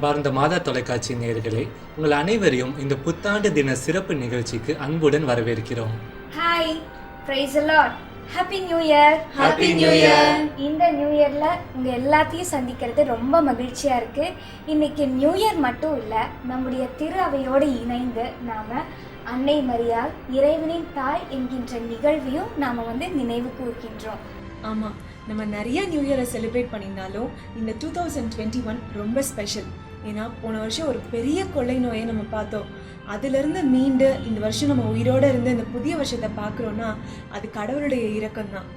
அன்பார்ந்த மாதா தொலைக்காட்சி நேயர்களே உங்கள் அனைவரையும் இந்த புத்தாண்டு தின சிறப்பு நிகழ்ச்சிக்கு அன்புடன் வரவேற்கிறோம். Hi praise Lord happy new year Happy New Year. இந்த நியூ இயர்ல உங்க எல்லாத்தையும் சந்திக்கிறது ரொம்ப மகிழ்ச்சியா இருக்கு. இன்னைக்கு நியூ இயர் மட்டும் இல்ல நம்முடைய திரு அவையோடு இணைந்து நாம அன்னை மரியாள் இறைவனின் தாய் என்கின்ற நிகழ்வையும் நாம வந்து நினைவு கூர்கின்றோம். ஆமாம் நம்ம நிறைய நியூ இயரை செலிப்ரேட் பண்ணியிருந்தாலும் இந்த டூ தௌசண்ட் டுவெண்ட்டி ஒன் ரொம்ப ஸ்பெஷல் ஏன்னா போன வருஷம் ஒரு பெரிய கொள்ளை நோயை நம்ம பார்த்தோம். அதுலேருந்து மீண்டு இந்த வருஷம் நம்ம உயிரோடு இருந்து இந்த புதிய வருஷத்தை பார்க்குறோன்னா அது கடவுளுடைய இரக்கம் தான்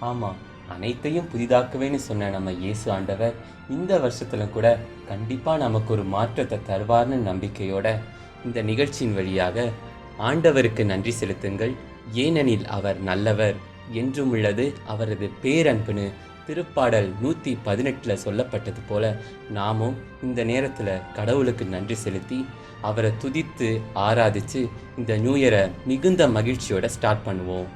ஆமாம் அனைத்தையும் புதிதாக்குவேன்னு சொன்ன நம்ம இயேசு ஆண்டவர் இந்த வருஷத்துல கூட கண்டிப்பாக நமக்கு ஒரு மாற்றத்தை தருவார்னு நம்பிக்கையோட இந்த நிகழ்ச்சியின் வழியாக ஆண்டவருக்கு நன்றி செலுத்துங்கள். ஏனெனில் அவர் நல்லவர் என்றும் உள்ளது அவரது பேரன்புன்னு திருப்பாடல் நூற்றி பதினெட்டில் சொல்லப்பட்டது போல நாமும் இந்த நேரத்தில் கடவுளுக்கு நன்றி செலுத்தி அவரை துதித்து ஆராதித்து இந்த நியூ இயரை மிகுந்த மகிழ்ச்சியோட ஸ்டார்ட் பண்ணுவோம்.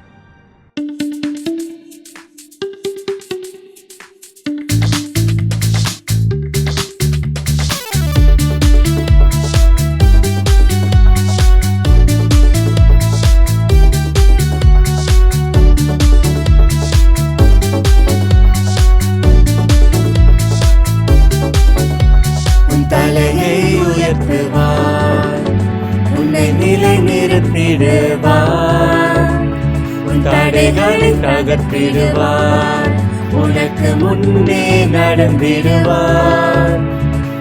தடைகளை உனக்கு முன்னே நடந்திடுவார்.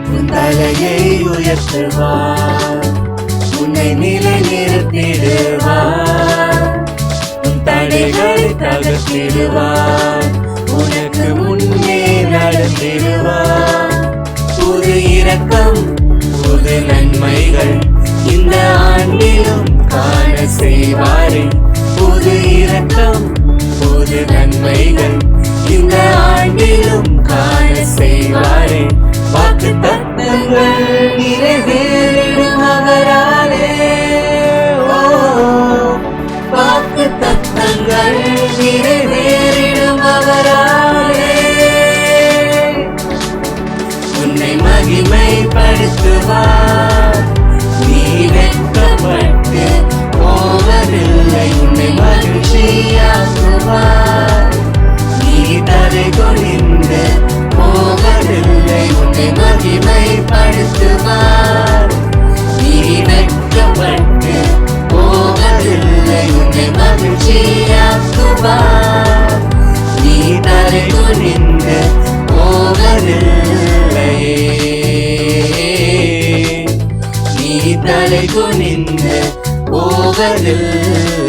உன் தலையை உயர்த்துவார். உன்னை நிலை நிறுத்திடுவார் உன் தடைகளை தகர்த்திடுவார். உனக்கு முன்னே நடந்திடுவார். புது இரக்கம் புது நன்மைகள் இந்த ஆண்டிலும் காண செய்வாரே. புது இரக்கம் என்று நன்மைகள். இந்த ஆண்டிலும் காண செய்வாரே. வாக்கு தத்தங்கள் நிறைவேறிடும் தலை குனிந்து போவதில்லையே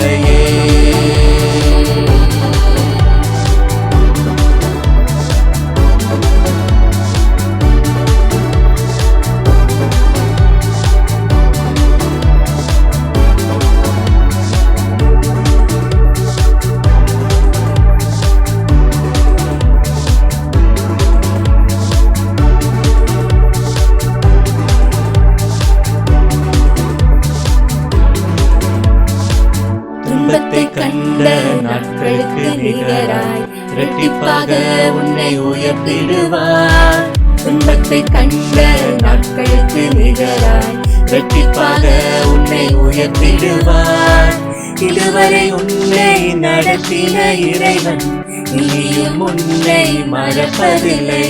தேவன். இனியும் உன்னை மறப்பதில்லை.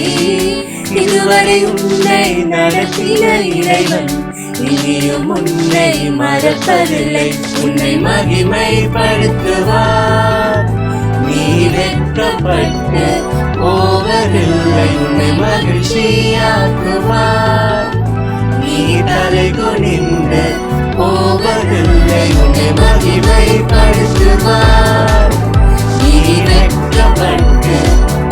இதுவரை உன்னை நடத்தின இறைவன். இனியும் உன்னை மறப்பதில்லை. உன்னை மகிமைப்படுத்துவார். நீ வெட்கப்பட்டு போவதில்லை. உன்னை மகிழ்ச்சியாக்குவார். நீ தலை குனிந்து போவதில்லை. உன்னை மகிமைப்படுத்துவார். வெட்கப்பட்டு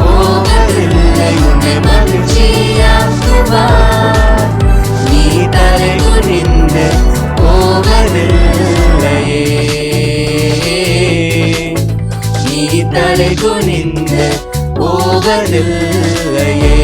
போவதில்லை உன்னை மகிழ்ச்சியாக்குவார் நீ தலை குனிந்து போவதில்லையே நீ தலை குனிந்து போவதில்லையே.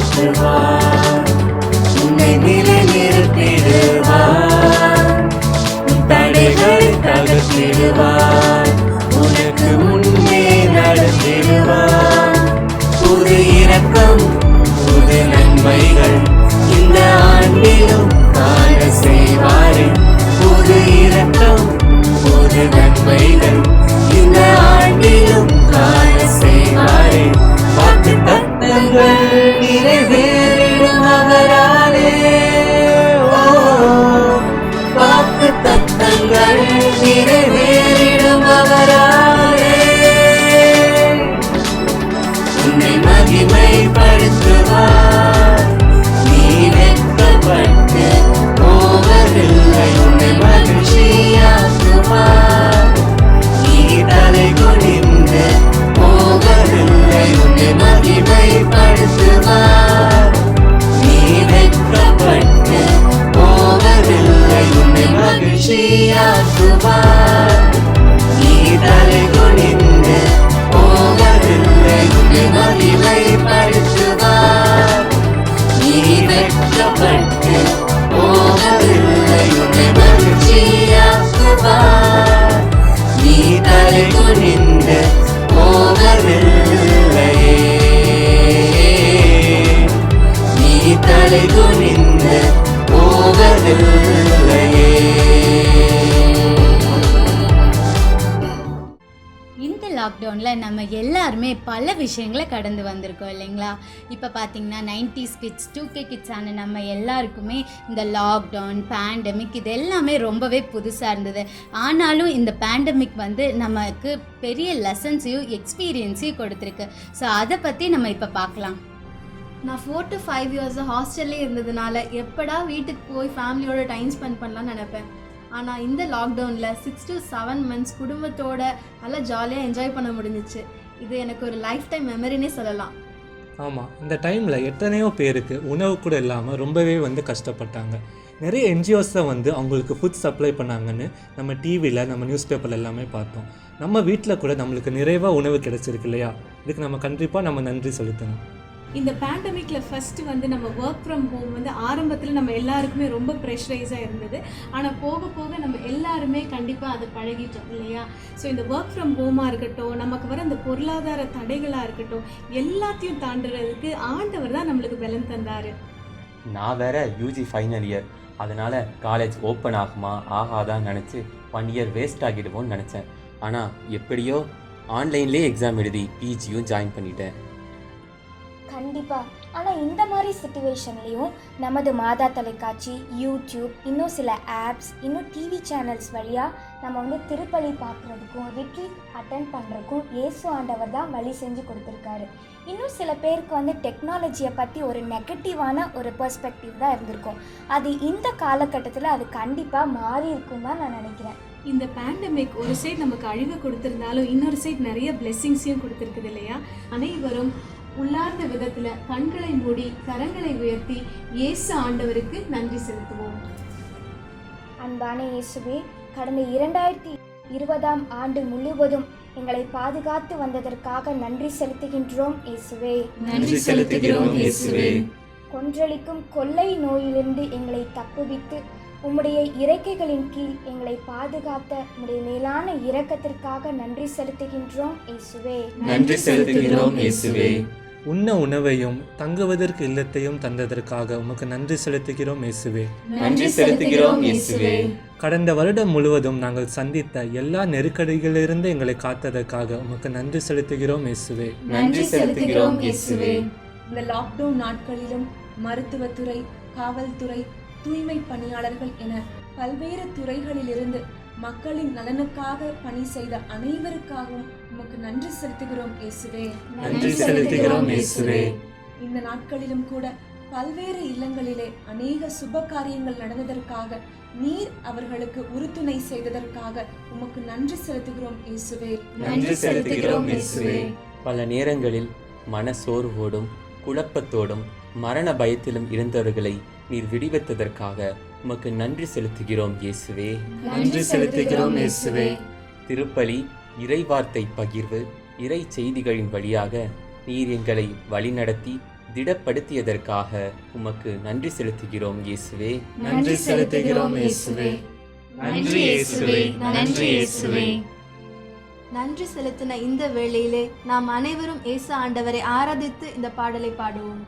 உயர்த்துவார் விஷயங்களை கடந்து வந்திருக்கோம் இல்லைங்களா? இப்போ பார்த்தீங்கன்னா nineties kids two K kids ஆன நம்ம எல்லாருக்குமே இந்த லாக்டவுன் பேண்டமிக் இது எல்லாமே ரொம்பவே புதுசாக இருந்தது. ஆனாலும் இந்த பேண்டமிக் வந்து நமக்கு பெரிய லெசன்ஸையும் எக்ஸ்பீரியன்ஸையும் கொடுத்துருக்கு. ஸோ அதை பற்றி நம்ம இப்போ பார்க்கலாம் நான் ஃபோர் டு ஃபைவ் இயர்ஸ் ஹாஸ்டல்லே இருந்ததுனால எப்படா வீட்டுக்கு போய் ஃபேமிலியோட டைம் ஸ்பெண்ட் பண்ணலாம்னு நினைப்பேன். ஆனால் இந்த லாக்டவுனில் சிக்ஸ் டு செவன் மந்த்ஸ் குடும்பத்தோட நல்லா ஜாலியாக என்ஜாய் பண்ண முடிஞ்சிச்சு. இது எனக்கு ஒரு லைஃப் டைம் மெமரினே சொல்லலாம். ஆமாம் இந்த டைமில் எத்தனையோ பேருக்கு உணவு கூட இல்லாமல் ரொம்பவே வந்து கஷ்டப்பட்டாங்க. நிறைய என்ஜிஓஸை வந்து அவங்களுக்கு ஃபுட் சப்ளை பண்ணாங்கன்னு நம்ம டிவியில் நம்ம நியூஸ் பேப்பர் எல்லாமே பார்த்தோம். நம்ம வீட்டில் கூட நம்மளுக்கு நிறைவாக உணவு கிடைச்சிருக்கு இல்லையா? இதுக்கு நம்ம கண்டிப்பாக நம்ம நன்றி செலுத்தணும். இந்த பேண்டமிக்கில் ஃபஸ்ட்டு வந்து நம்ம ஒர்க் ஃப்ரம் ஹோம் வந்து ஆரம்பத்தில் நம்ம எல்லாருக்குமே ரொம்ப ப்ரெஷரைஸாக இருந்தது. ஆனால் போக போக நம்ம எல்லாருமே கண்டிப்பாக அதை பழகிட்டோம் இல்லையா? ஸோ இந்த ஒர்க் ஃப்ரம் ஹோமாக இருக்கட்டும் நமக்கு வர அந்த பொருளாதார தடைகளாக இருக்கட்டும் எல்லாத்தையும் தாண்டுறதுக்கு ஆண்டவர் தான் நம்மளுக்கு பலன் தந்தார். நான் வேற யூஜி ஃபைனல் இயர் அதனால் காலேஜ் ஓப்பன் ஆகுமா ஆகாதான்னு நினச்சி ஒன் இயர் வேஸ்ட் ஆகிடுவோன்னு நினச்சேன். ஆனால் எப்படியோ ஆன்லைன்லேயே எக்ஸாம் எழுதி பிஜியும் ஜாயின் பண்ணிட்டேன். கண்டிப்பாக ஆனால் இந்த மாதிரி சுச்சுவேஷன்லேயும் நமது மாதா தொலைக்காட்சி யூடியூப் இன்னும் சில ஆப்ஸ் இன்னும் டிவி சேனல்ஸ் வழியாக நம்ம வந்து திருப்பலி பார்க்குறதுக்கும் ரிட்ரீட் அட்டன் பண்ணுறதுக்கும் இயேசு ஆண்டவர் தான் வழி செஞ்சு கொடுத்துருக்காரு. இன்னும் சில பேருக்கு வந்து டெக்னாலஜியை பற்றி ஒரு நெகட்டிவான ஒரு பெர்ஸ்பெக்டிவ் தான் இருந்திருக்கும். அது இந்த காலகட்டத்தில் அது கண்டிப்பாக மாறி இருக்கும் தான் நான் நினைக்கிறேன். இந்த பேண்டமிக் ஒரு சைட் நமக்கு அழிவை கொடுத்துருந்தாலும் இன்னொரு சைட் நிறைய பிளெஸ்ஸிங்ஸையும் கொடுத்துருக்குது இல்லையா? அனைவரும் உள்ளார்ந்த விதத்தில் கண்களை மூடி கரங்களை உயர்த்தி இயேசு ஆண்டவருக்கு நன்றி செலுத்துவோம். அன்பான இயேசுவே கடந்த இரண்டாயிரத்தி இருபதாம் ஆண்டு முழுவதும் எங்களை பாதுகாத்து வந்ததற்காக நன்றி செலுத்துகின்றோம் இயேசுவே. நன்றி செலுத்துகிறோம் இயேசுவே. கொன்றளிக்கும் கொள்ளை நோயிலிருந்து எங்களை தப்புவித்து உம்முடைய இறக்கைகளின் கீழ் எங்களை பாதுகாத்த உம்முடைய மேலான இரக்கத்திற்காக நன்றி செலுத்துகின்றோம் இயேசுவே. நன்றி செலுத்துகிறோம் இயேசுவே. உண்ண உணவையும் தங்குவதற்கு இல்லத்தையும் தந்ததற்காக உமக்கு நன்றி செலுத்துகிறோம் இயேசுவே. நன்றி செலுத்துகிறோம் இயேசுவே. கடந்த வருடம் முழுவதும் நாங்கள் சந்தித்த எல்லா நெருக்கடிகளிலிருந்து எங்களை காத்ததற்காக உமக்கு நன்றி செலுத்துகிறோம் இயேசுவே. நன்றி செலுத்துகிறோம் இயேசுவே. இந்த லாக்டவுன் நாட்களிலும் மருத்துவத்துறை காவல்துறை தூய்மை பணியாளர்கள் என பல்வேறு துறைகளிலிருந்து மக்களின் நலனுக்காக பணி செய்த அனைவருக்காகவும் உமக்கு நன்றி செலுத்துகிறோம் இயேசுவே. நன்றி செலுத்துகிறோம் இயேசுவே. இந்த நாட்களிலும் கூட பல்வேறு இல்லங்களிலே அநேக சுப காரியங்கள் நடந்ததற்காக நீர் அவர்களுக்கு உறுதுணை செய்ததற்காக உமக்கு நன்றி செலுத்துகிறோம் இயேசுவே. நன்றி செலுத்துகிறோம் இயேசுவே. பல நேரங்களில் மனசோர்வோடும் குழப்பத்தோடும் மரண பயத்திலும் இருந்தவர்களை நீர் விடுவித்ததற்காக உமக்கு நன்றி செலுத்துகிறோம் இயேசுவே. நன்றி செலுத்துகிறோம் இயேசுவே. திருப்பலி இறைவார்த்தை பகிர்வு இறை செய்திகளின் வழியாக நீர் எங்களை வழிநடத்தி திடப்படுத்தியதற்காக உமக்கு நன்றி செலுத்துகிறோம் இயேசுவே. நன்றி செலுத்துகிறோம் இயேசுவே. நன்றி இயேசுவே நன்றி இயேசுவே. நன்றி செலுத்தின இந்த வேளையிலே நாம் அனைவரும் இயேசு ஆண்டவரை ஆராதித்து இந்த பாடலை பாடுவோம்.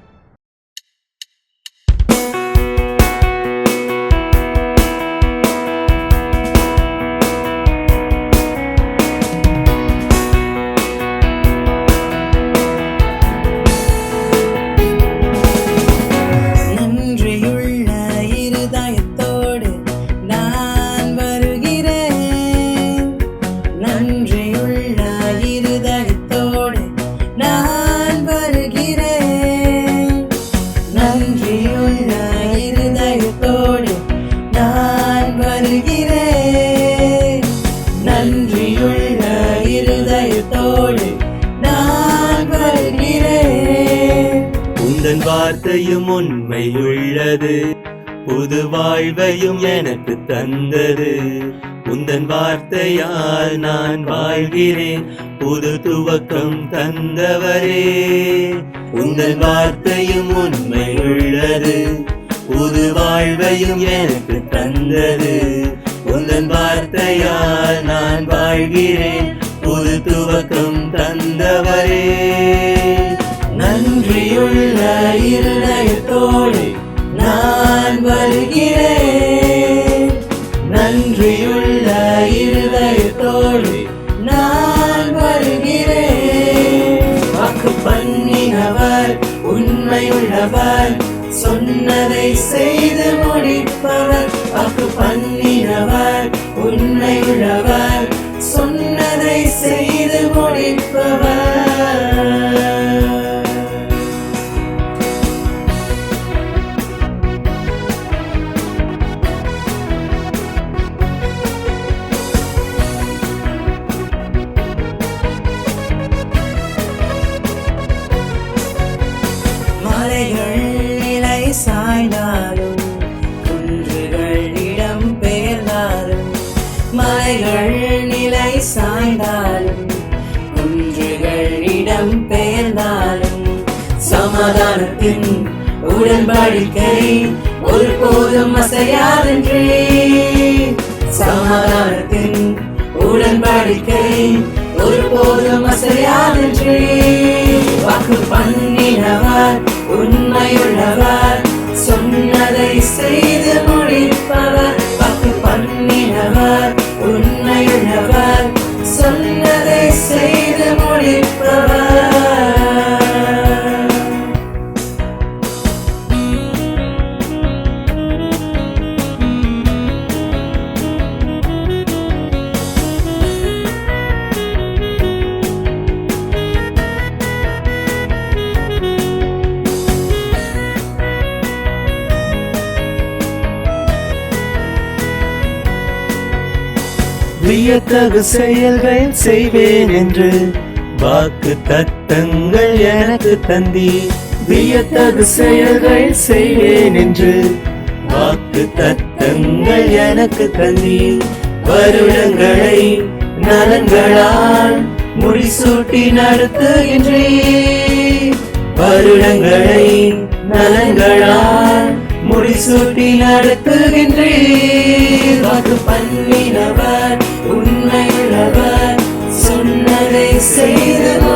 எனக்கு தந்தது உந்தன் வார்த்தையால் நான் வாழ்கிறேன். புது துவக்கம் தந்தவரே. உங்கள் வார்த்தையும் உண்மை உள்ளது. புது வாழ்வையும் எனக்கு தந்தது. உந்தன் வார்த்தையால் நான் வாழ்கிறேன். புது துவக்கம் தந்தவரே. நன்றியுள்ள இருதயத்தோடு நான் வருகிறேன். உண்மையுள்ளவர். சொன்னதை செய்து முடிப்பவர். வாக்கு பண்ணினவர். உண்மையுள்ளவர். சொன்னதை செய்து முடிப்பவர். மலைகள் நிலை சாய்ந்தாலும் குன்றுகள் இடம் பெயர்ந்தாலும் மலைகள் நிலை சாய்ந்தாலும் குன்றுகள் இடம் பெயர்ந்தாலும் சமாதானத்தின் உடன்படிக்கை ஒருபோதும் அசையாதென்றே. சமாதானத்தின் உடன்படிக்கை ஒருபோதும் அசையாதென்றே. வாக்கு பண்ணினவர் உண்மையுள்ளவர். சொன்னதை செய்து முடிப்பவர். வாக்கு பண்ணினவர் உண்மையுள்ளவர். சொன்னதை செய்து வியத்தகு செயல்கள் செய்வேன் என்று வாக்கு தத்தங்கள் எனக்கு தந்தி. வியத்தகு செயல்கள் செய்வேன் என்று வாக்கு தத்தங்கள் எனக்கு தந்தி. வருடங்களை நலன்களால் முடிசூட்டி நடத்துகின்றே வருடங்களை நலன்களால் முடிசூட்டி நடத்துகின்றே வாக்கு பண்ணினவர் சொன்னதை செய்து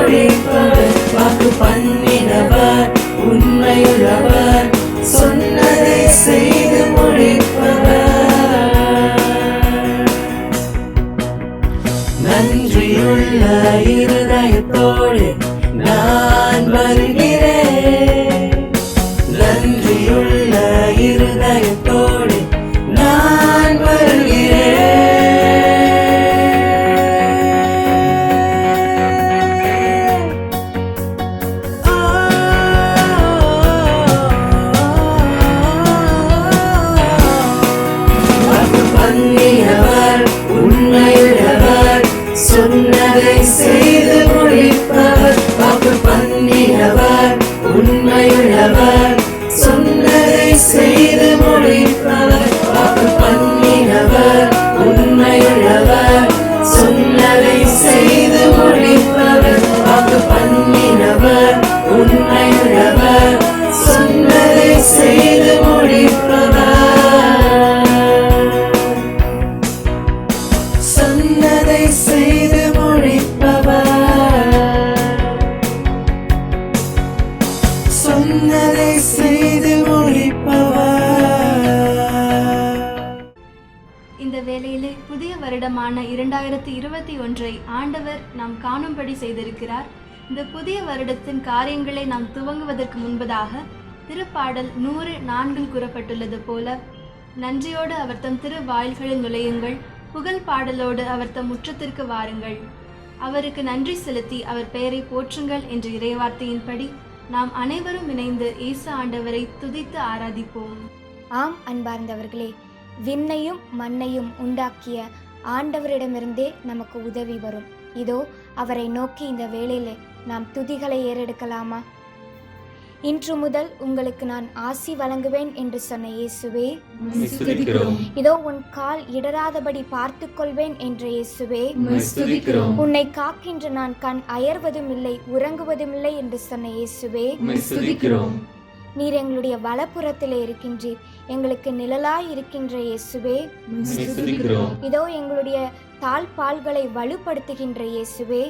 காரியங்களை துவங்குவதற்கு முன்பதாக திருப்பாடல் நூறு நான்கில் கூறப்பட்டுள்ளது போல நன்றியோடு அவர் தம் திரு வாயில்களில் நுழையுங்கள் புகழ் பாடலோடு அவர் தம் முற்றத்திற்கு வாருங்கள். அவருக்கு நன்றி செலுத்தி அவர் பெயரை போற்றுங்கள் என்ற இறைவார்த்தையின்படி நாம் அனைவரும் இணைந்து இயேசு ஆண்டவரை துதித்து ஆராதிப்போம். ஆம் அன்பார்ந்தவர்களே விண்ணையும் மண்ணையும் உண்டாக்கிய ஆண்டவரிடமிருந்தே நமக்கு உதவி வரும். இதோ அவரை நோக்கி இந்த வேளையிலே நாம் துதிகளை ஏறெடுக்கலாமா? இன்று முதல் உங்களுக்கு நான் ஆசி வழங்குவேன் என்று சொன்ன இயேசுவே இதோ உன் கால் இடராதபடி பார்த்துக் கொள்வேன் என்ற இயேசுவே உன்னை காக்கின்ற நான் கண் அயர்வதும் இல்லை உறங்குவதும் இல்லை என்று சொன்ன இயேசுவே நீர் எங்களுடைய வலப்புறத்திலே இருக்கின்றீர் எங்களுக்கு நிழலாய் இருக்கின்ற இயேசுவே இதோ எங்களுடைய தாழ்பால்களை வலுப்படுத்துகின்ற இயேசுவே.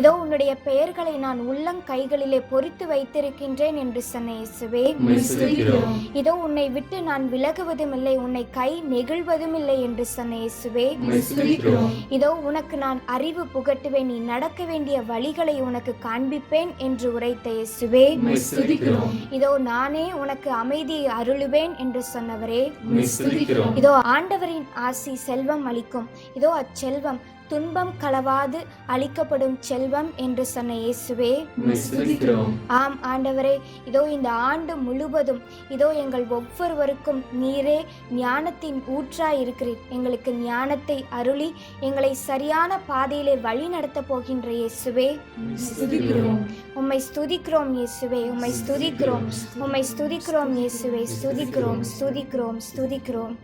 இதோ உன்னுடைய பெயர்களை நான் உள்ளங்கைகளிலே பொறித்து வைத்திருக்கின்றேன் என்று சொன்ன இயேசுவே. இதோ உன்னை விட்டு நான் விலகுவதும் இல்லை உன்னை கை நெகிழ்வதும் இல்லை என்று சொன்ன இயேசுவே. இதோ உனக்கு நான் அறிவு புகட்டுவேன் நீ நடக்க வேண்டிய வழிகளை உனக்கு காண்பிப்பேன் என்று உரைத்த இயேசுவே. இதோ நானே உனக்கு அமைதியை அருளுவேன் என்று சொன்னவரே. இதோ ஆண்டவரின் ஆசி செல்வம் அளிக்கும். இதோ அச்செல்வம் துன்பம் களவாது அளிக்கப்படும் செல்வம் என்று சொன்ன இயேசுவே. ஆம் ஆண்டவரே இதோ இந்த ஆண்டு முழுவதும் இதோ எங்கள் ஒவ்வொருவருக்கும் நீரே ஞானத்தின் ஊற்றாய் இருக்கிறீர் எங்களுக்கு ஞானத்தை அருளி எங்களை சரியான பாதையிலே வழி நடத்தப் போகின்ற இயேசுவே. உம்மை ஸ்துதிக்கிறோம் இயேசுவே உம்மை ஸ்துதிக்கிறோம். உம்மை ஸ்துதிக்கிறோம் இயேசுவே ஸ்துதிக்கிறோம் ஸ்துதிக்கிறோம் ஸ்துதிக்கிறோம்.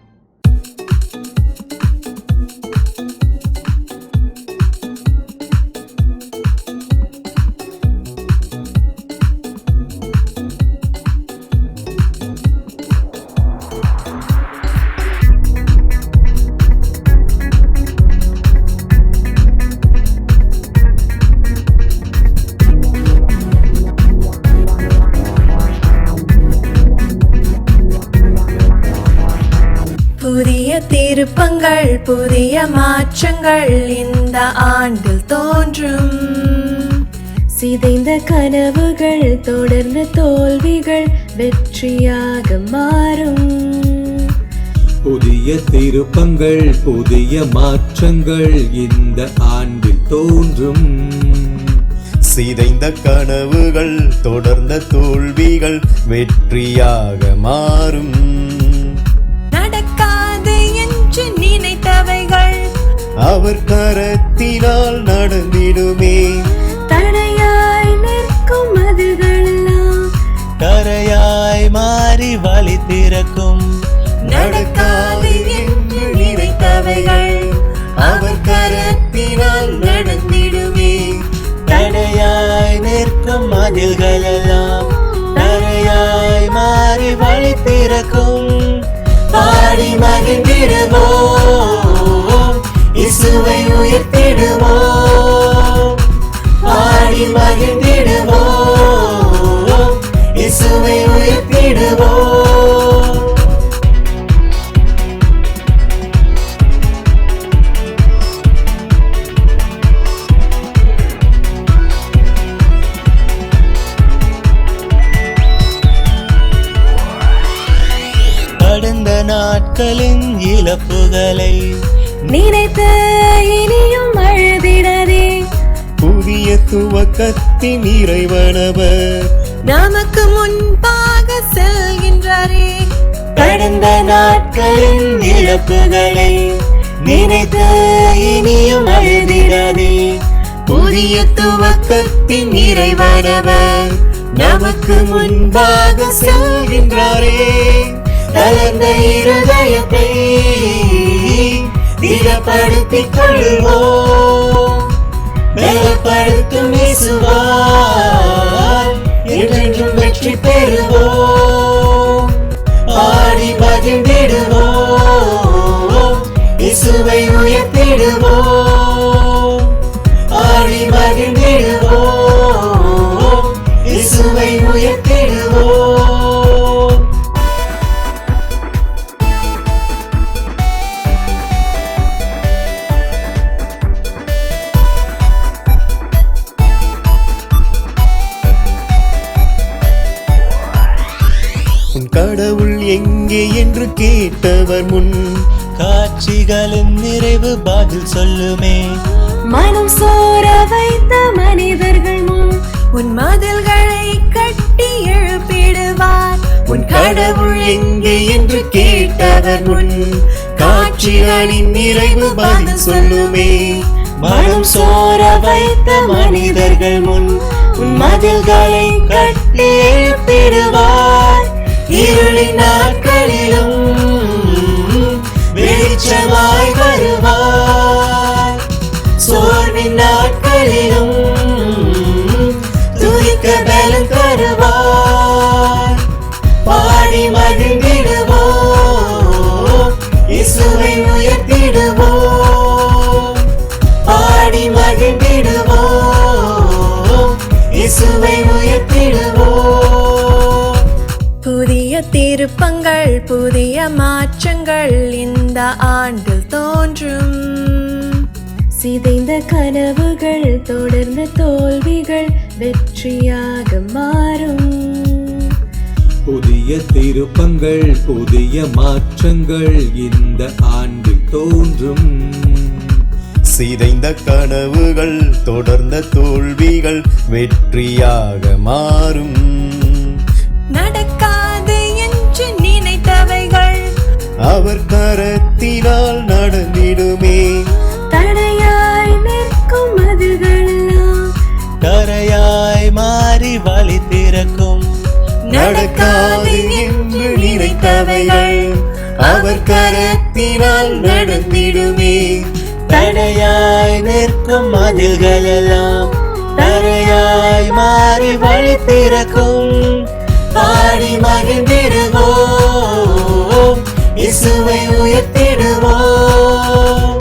திருப்பங்கள் புதிய மாற்றங்கள் இந்த ஆண்டில் தோன்றும். சிதைந்த கனவுகள் தொடர்ந்த தோல்விகள் வெற்றியாக மாறும். புதிய திருப்பங்கள் புதிய மாற்றங்கள் இந்த ஆண்டில் தோன்றும். சிதைந்த கனவுகள் தொடர்ந்த தோல்விகள் வெற்றியாக மாறும். அவர் கரத்தினால் நடந்திடுமே. தடையாய் நிற்கும் அதுகளெல்லாம் கரையாய் மாறி வழி திறக்கும். நடக்காது என்று நினைத்தவைகள் அவர் கரத்தினால் நடந்திடுமே. தடையாய் நிற்கும் மதில்கள் எல்லாம் தரையாய் மாறி வழி திறக்கும். பாடி மகிழ்ந்திடுவோம். இயேசுவை உயர்த்திடுவோம். பாடி மகிழ்ந்திடுவோம். இயேசுவை உயர்த்திடுவோம். துவக்கத்தின் இறைவனவர். நமக்கு முன்பாக செல்கின்றாரே. கடந்த நாட்களின் இழப்புகளை நினைத்து இனியும் அழுதிடாதே. புதிய துவக்கத்தின் இறைவனவர். நமக்கு முன்பாக செல்கின்றாரே. தளர்ந்த இருதயத்தை திடப்படுத்திக் கொள்வோம். பலப்படுத்தும் இயேசுவால் என்றென்றும் வெற்றி பெறுவோம். ஆடி மகிழ்ந்திடுவோம் இசுவை உயர்த்திடுவோம். எங்கே என்று கேட்டவர் முன். காட்சிகளின் நிறைவு பதில் சொல்லுமே. மனம் சோர வைத்த மனிதர்கள் முன் உன் மதில்களை கட்டி எழுப்பிடுவார். உன் கடவுள் எங்கே என்று கேட்டவர் முன் காட்சிகளின் நிறைவு பதில் சொல்லுமே. மனம் சோர வைத்த மனிதர்கள் முன் உன் மதில்களை கட்டி எழுப்பிடுவார். இருளின் நாட்களிலும் வெளிச்சமாய் வருவார் சோர்வின் நாட்களிலும் துதிக்க பலம் தருவார் பாடி மகிழ்ந்திடுவோ இசுவை உயர்த்திடுவோ. பாடி மகிழ்ந்திடுவோ இசுவை உயர்த்திடுவோ. திருப்பங்கள் புதிய மாற்றங்கள் இந்த ஆண்டில் தோன்றும். சிதைந்த கனவுகள் தொடர்ந்த தோல்விகள் வெற்றியாக மாறும். புதிய திருப்பங்கள் புதிய மாற்றங்கள் இந்த ஆண்டில் தோன்றும். சிதைந்த கனவுகள் தொடர்ந்த தோல்விகள் வெற்றியாக மாறும். அவர் கரத்தினால் நடந்திடுமே. தடையாய் நிற்கும் கரையாய் மாறி வழி திறக்கும். நடக்காது என்று நினைத்தவைகள் அவர் கரத்தினால் நடந்திடுமே. தடையாய் நிற்கும் மதில்கள் எல்லாம் தரையாய் மாறி வழி திறக்கும். பாடி மகிழ்ந்திடுவோம். இசுவை உயர்த்திடுவோம்.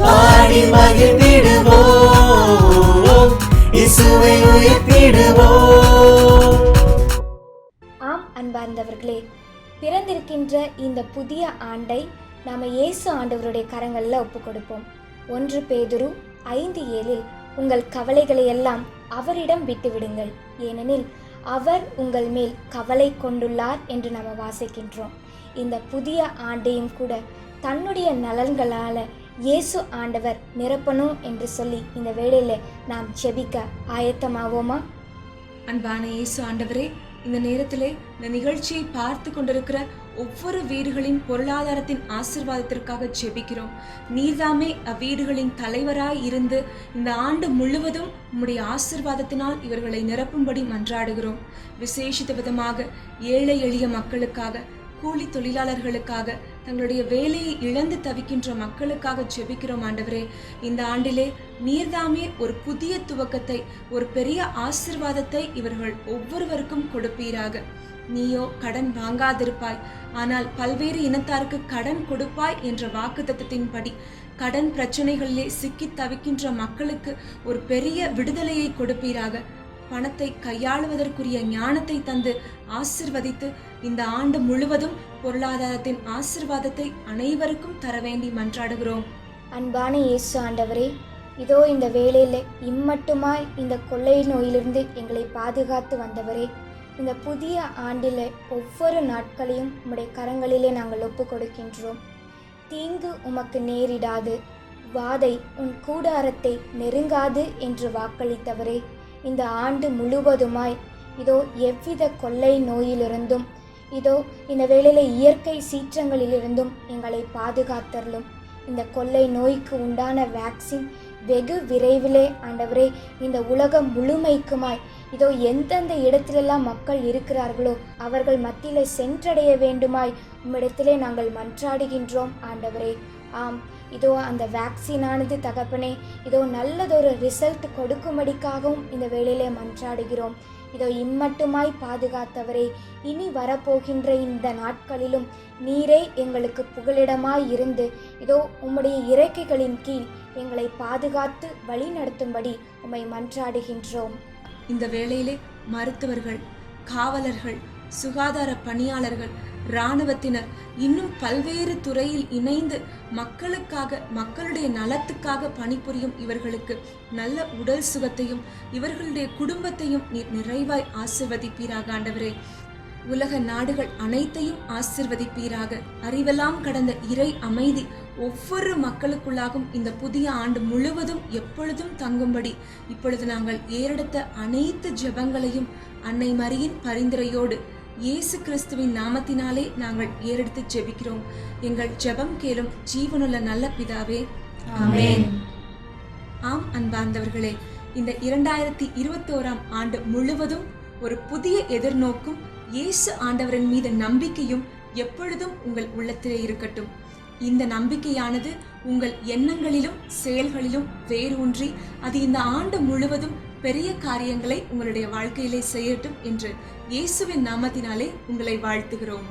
பாடி மகிழ்ந்திடுவோம். இசுவை உயர்த்திடுவோம். ஆம் அன்பார்ந்தவர்களே பிறந்திருக்கின்ற இந்த புதிய ஆண்டை நாம் இயேசு ஆண்டவருடைய கரங்களில் ஒப்பு கொடுப்போம் ஒன்று பேதுரு ஐந்து ஏழில் உங்கள் கவலைகளை எல்லாம் அவரிடம் விட்டுவிடுங்கள். ஏனெனில் அவர் உங்கள் மேல் கவலை கொண்டுள்ளார் என்று நாம் வாசிக்கின்றோம். இந்த புதிய ஆண்டையும் கூட தன்னுடைய நலன்களால் இயேசு ஆண்டவர் நிரப்பணும் என்று சொல்லி இந்த வேளையில் நாம் ஜெபிக்க ஆயத்தமாவோமா? அன்பான இயேசு ஆண்டவரே இந்த நேரத்திலே இந்த நிகழ்ச்சியை பார்த்து கொண்டிருக்கிற ஒவ்வொரு வீடுகளின் பொருளாதாரத்தின் ஆசிர்வாதத்திற்காக ஜெபிக்கிறோம். நீர்தாமே அவ்வீடுகளின் தலைவராய் இருந்து இந்த ஆண்டு முழுவதும் உம்முடைய ஆசிர்வாதத்தினால் இவர்களை நிரப்பும்படி மன்றாடுகிறோம். விசேஷித்த விதமாக ஏழை எளிய மக்களுக்காக கூலி தொழிலாளர்களுக்காக தங்களுடைய வேலையை இழந்து தவிக்கின்ற மக்களுக்காக ஜெபிக்கிறோம் ஆண்டவரே. இந்த ஆண்டிலே நீர்தாமே ஒரு புதிய துவக்கத்தை ஒரு பெரிய ஆசிர்வாதத்தை இவர்கள் ஒவ்வொருவருக்கும் கொடுப்பீராக. நீயோ கடன் வாங்காதிருப்பாய் ஆனால் பல்வேறு இனத்தாருக்கு கடன் கொடுப்பாய் என்ற வாக்குத்தத்தத்தின்படி கடன் பிரச்சனைகளிலே சிக்கி தவிக்கின்ற மக்களுக்கு ஒரு பெரிய விடுதலையை கொடுப்பீராக. பணத்தை கையாளுவதற்குரிய ஞானத்தை தந்து ஆசிர்வதித்து இந்த ஆண்டு முழுவதும் பொருளாதாரத்தின் ஆசிர்வாதத்தை அனைவருக்கும் தர வேண்டி மன்றாடுகிறோம். அன்பான இயேசு ஆண்டவரே இதோ இந்த வேளையில் இம்மட்டுமாய் இந்த கொள்ளை நோயிலிருந்து எங்களை பாதுகாத்து வந்தவரே இந்த புதிய ஆண்டில் ஒவ்வொரு நாட்களையும் உம்முடைய கரங்களிலே நாங்கள் ஒப்பு கொடுக்கின்றோம் தீங்கு உமக்கு நேரிடாது வாதை உன் கூடாரத்தை நெருங்காது என்று வாக்களித்தவரே. இந்த ஆண்டு முழுவதுமாய். இதோ எவ்வித கொள்ளை நோயிலிருந்தும் இதோ இந்த வேளையில் இயற்கை சீற்றங்களிலிருந்தும் எங்களை பாதுகாத்தரலும் இந்த கொள்ளை நோய்க்கு உண்டான வேக்சின் வெகு விரைவிலே ஆண்டவரே இந்த உலகம் முழுமைக்குமாய். இதோ எந்தெந்த இடத்திலெல்லாம் மக்கள் இருக்கிறார்களோ அவர்கள் மத்தியிலே சென்றடைய வேண்டுமாய். உம்மிடத்திலே நாங்கள் மன்றாடுகின்றோம் ஆண்டவரே. ஆம். இதோ அந்த வேக்சினானது தகப்பனே இதோ நல்லதொரு ரிசல்ட் கொடுக்கும்படிக்காகவும் இந்த வேளையிலே மன்றாடுகிறோம். இதோ இம்மட்டுமாய் பாதுகாத்தவரே இனி வரப்போகின்ற இந்த நாட்களிலும் நீரே எங்களுக்கு புகலிடமாய் இருந்து இதோ உம்முடைய இறக்கைகளின் கீழ் எங்களை பாதுகாத்து வழிநடத்தும்படி உம்மை மன்றாடுகின்றோம். இந்த வேளையிலே மருத்துவர்கள் காவலர்கள் சுகாதார பணியாளர்கள் இராணுவத்தினர் இன்னும் பல்வேறு துறையில் இணைந்து மக்களுக்காக மக்களுடைய நலத்துக்காக பணிபுரியும் இவர்களுக்கு நல்ல உடல் சுகத்தையும் இவர்களுடைய குடும்பத்தையும் நீர் நிறைவாய் ஆசிர்வதிப்பீராக ஆண்டவரே. உலக நாடுகள் அனைத்தையும் ஆசிர்வதிப்பீராக. அறிவெல்லாம் கடந்த இறை அமைதி ஒவ்வொரு மக்களுக்குள்ளாகும் இந்த புதிய ஆண்டு முழுவதும் எப்பொழுதும் தங்கும்படி இப்பொழுது நாங்கள் ஏறெடுத்த அனைத்து ஜெபங்களையும் அன்னை மரியின் பரிந்துரையோடு இயேசு கிறிஸ்துவின் நாமத்தினாலே நாங்கள் ஏறெடுத்து ஜெபிக்கிறோம். எங்கள் ஜெபம் கேளும் ஜீவனுள்ள நல்ல பிதாவே ஆம் அன்பார்ந்தவர்களே இந்த இரண்டாயிரத்தி இருபத்தோராம் ஆண்டு முழுவதும் ஒரு புதிய எதிர்நோக்கும் இயேசு ஆண்டவரின் மீது நம்பிக்கையும் எப்பொழுதும் உங்கள் உள்ளத்திலே இருக்கட்டும். இந்த நம்பிக்கையானது உங்கள் எண்ணங்களிலும் செயல்களிலும் வேரூன்றி அது இந்த ஆண்டு முழுவதும் பெரிய காரியங்களை உங்களுடைய வாழ்க்கையிலே செய்யட்டும் என்று இயேசுவின் நாமத்தினாலே உங்களை வாழ்த்துகிறோம்.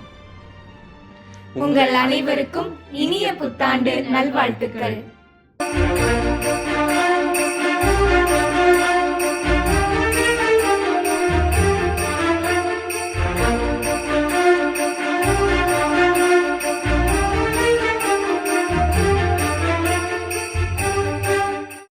உங்கள் அனைவருக்கும் இனிய புத்தாண்டு நல்வாழ்த்துக்கள்.